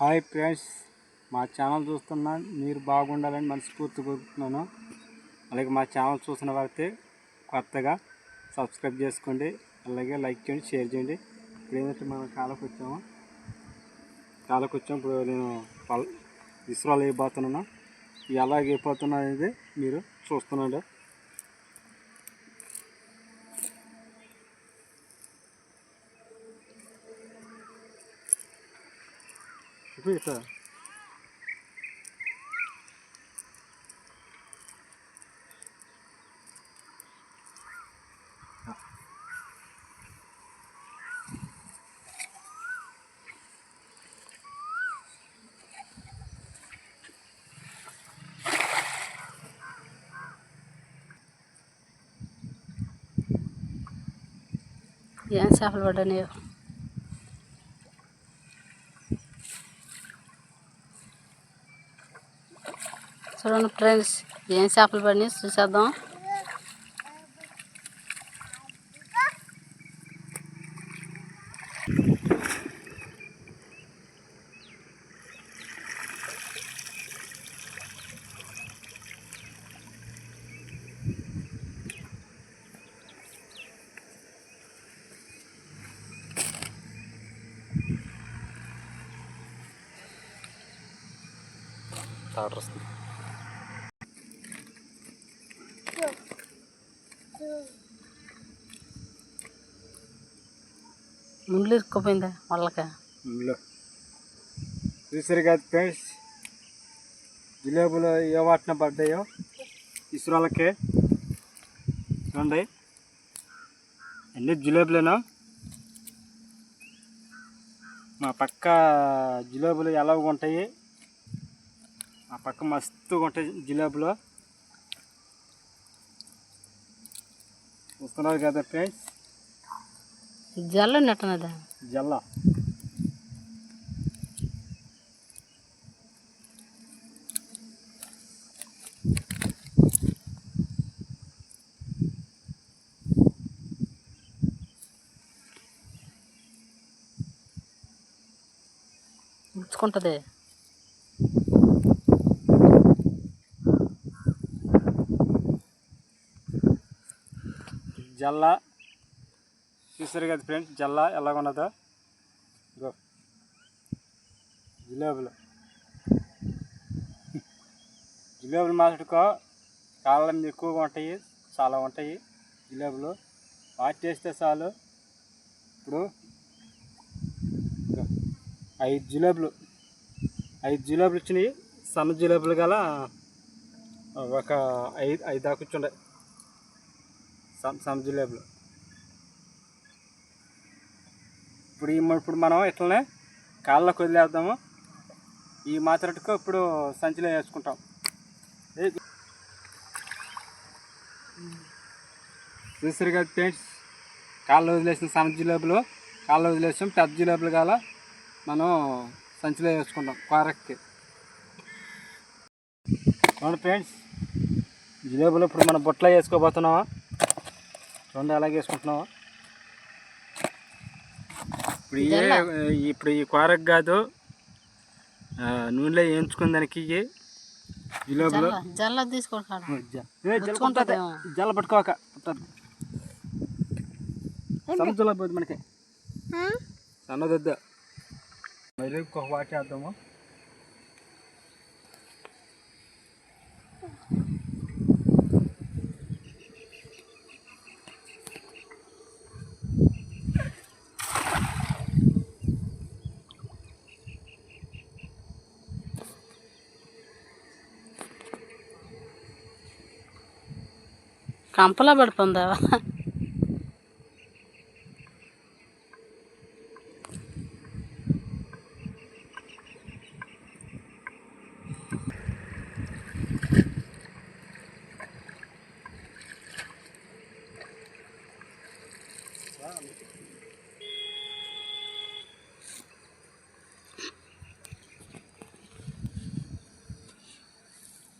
Hi friends మా channel చూస్తున్నా మీరు బాగుండాలని మనస్ఫూర్తి కోరుతున్నాను అలాగే మా ఛానల్ చూసిన వారైతే కొత్తగా సబ్స్క్రైబ్ చేసుకోండి అలాగే లైక్ చేయండి షేర్ చేయండి. ఇప్పుడు ఏంటంటే మనం కాలకు వచ్చాము. కాలకు వచ్చాము. ఇప్పుడు నేను పల్ ఇస్రోలో అయిపోతున్నాను ఎలా అయిపోతున్నా అనేది మీరు చూస్తున్నాడు ఇప్పుడు ఇట్లా ఏం చేపలు పడ్డాయో చూడండి ఫ్రెండ్స్ ఏం చేపలు పడినాయి చూసేద్దాం. తాడు వస్తుంది ముండ్లు ఇరుక్కుపోయిందా వాళ్ళకి? చూసారు కదా ఫ్రెండ్స్ జిలేబులు ఏ వాటిన పడ్డాయో ఇసురాలకే రండి అన్ని జిలేబులేనా? మా పక్క జిలేబులు ఎలా ఉంటాయి ఆ పక్క మస్తుగా ఉంటాయి జిలేబులు. చూస్తున్నారు కదా ఫ్రెండ్స్? జల్ల నెట్టనదా జల్ల. ముచ్చుకుంటుంది జల్లా. చూసారు కదా ఫ్రెండ్స్ జల్లా ఎలాగున్నదో ఇగో జిలేబులు. జిలేబులు మాసడుకో కాళ్ళం ఎక్కువగా ఉంటాయి చాలా ఉంటాయి జిలేబులు. వాటి చేస్తే చాలు. ఇప్పుడు ఐదు జిలేబులు. ఐదు జిలేబులు వచ్చినాయి. సన్న జిలేబులు గల ఒక ఐదు ఐదు దాకా కూర్చుండే సమ్ ఇప్పుడు ఈ ఇప్పుడు మనం ఇట్లనే కాళ్ళకు వదిలేద్దాము. ఈ మాత్రటుకు ఇప్పుడు సంచిలో వేసుకుంటాం. చూసారు కదా పెయింట్స్ కాళ్ళు వదిలేసిన సన్న జిలేబులు కాళ్ళు వదిలేసాం పెద్ద జిలేబులు కాల మనం సంచిలో వేసుకుంటాం కూరకి చూడండి ఫ్రెండ్స్ జిలేబులు ఇప్పుడు మనం బుట్టలో వేసుకోబోతున్నాం రెండు అలాగే వేసుకుంటున్నావా? ఇప్పుడు ఏ ఇప్పుడు ఈ కూరకు కాదు నూనెలో వేయించుకున్న దానికి ఇవి జిలేబులు జల్ల జల్ల పట్టుకోక పుట్టదు సముద్రంలో పోతుంది మనకి. సన్నదొద్దు. మరి ఇంకొక వాటేద్దాము కంపలా పడిపోందా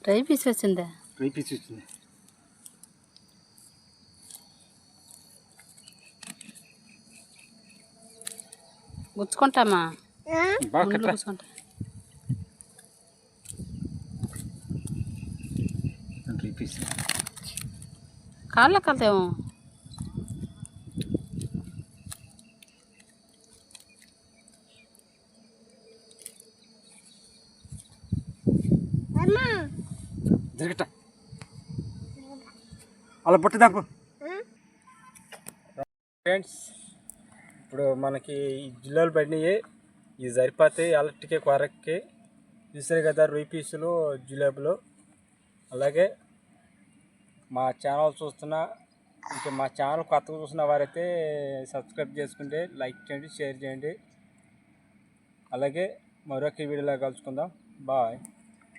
ట్రై పీస్ వచ్చిందా? రేపీస్ వచ్చింది. గుచ్చుకుంటామా? కాళ్ళ కలదేమో అలా పుట్టిదాపు ఫ్రెండ్స్ ఇప్పుడు మనకి ఈ జిల్లాలు పడినాయి ఇవి సరిపోతాయి అలర్ట్కి కొరక్కి చూసారు కదా రొయ్యి పీసులు జిలేబులు. అలాగే మా ఛానల్ చూస్తున్న ఇంకా మా ఛానల్ కొత్తగా చూస్తున్న వారైతే సబ్స్క్రైబ్ చేసుకుంటే లైక్ చేయండి షేర్ చేయండి. అలాగే మరొక వీడియోలో కలుసుకుందాం. బాయ్.